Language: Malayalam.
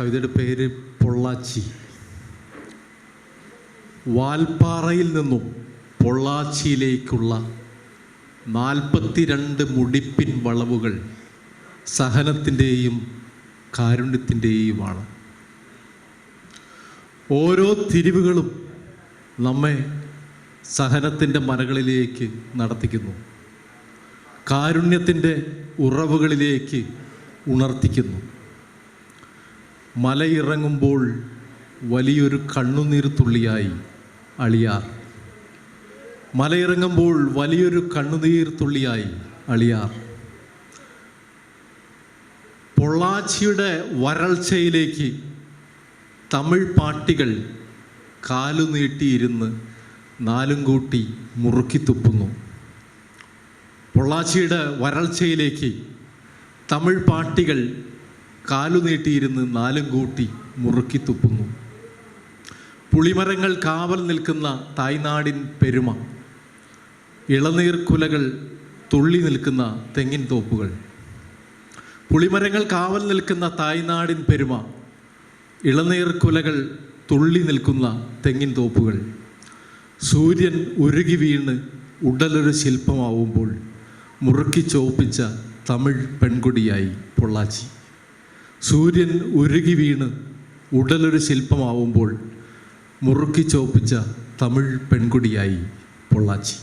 കവിതയുടെ പേര് പൊള്ളാച്ചി. വാൽപ്പാറയിൽ നിന്നും പൊള്ളാച്ചിയിലേക്കുള്ള നാൽപ്പത്തിരണ്ട് മുടിപ്പിൻ വളവുകൾ സഹനത്തിന്റെയും കാരുണ്യത്തിന്റെയുമാണ്. ഓരോ തിരിവുകളും നമ്മെ സഹനത്തിന്റെ മരകളിലേക്ക് നടത്തിക്കുന്നു. കാരുണ്യത്തിന്റെ ഉറവുകളിലേക്ക് ഉണർത്തിക്കുന്നു. മലയിറങ്ങുമ്പോൾ വലിയൊരു കണ്ണുനീർത്തുള്ളിയായി അളിയാർ. മലയിറങ്ങുമ്പോൾ വലിയൊരു കണ്ണുനീർത്തുള്ളിയായി അളിയാർ. പൊള്ളാച്ചിയുടെ വരൾച്ചയിലേക്ക് തമിഴ് പാട്ടികൾ കാലു നീട്ടിയിരുന്ന് നാലും കൂട്ടി മുറുക്കിത്തുപ്പുന്നു പൊള്ളാച്ചിയുടെ വരൾച്ചയിലേക്ക് തമിഴ് പാട്ടികൾ കാലു നീട്ടിയിരുന്ന് നാലും കൂട്ടി മുറുക്കി തുപ്പുന്നു. പുളിമരങ്ങൾ കാവൽ നിൽക്കുന്ന തായ്നാടിൻ പെരുമ. ഇളനീർ കുലകൾ തുള്ളി നിൽക്കുന്ന തെങ്ങിൻ തോപ്പുകൾ. പുളിമരങ്ങൾ കാവൽ നിൽക്കുന്ന തായ്നാടിൻ പെരുമ. ഇളനീർ കുലകൾ തുള്ളി നിൽക്കുന്ന തെങ്ങിൻ തോപ്പുകൾ. സൂര്യൻ ഉരുകി വീണ് ഉടലൊരു ശില്പമാവുമ്പോൾ മുറുക്കി ചോപ്പിച്ച തമിഴ് പെൺകുടിയായി പൊള്ളാച്ചി. സൂര്യൻ ഉരുകി വീണ് ഉടലൊരു ശില്പമാവുമ്പോൾ മുറുക്കി ചോപ്പിച്ച തമിഴ് പെൺകുടിയായി പൊള്ളാച്ചി.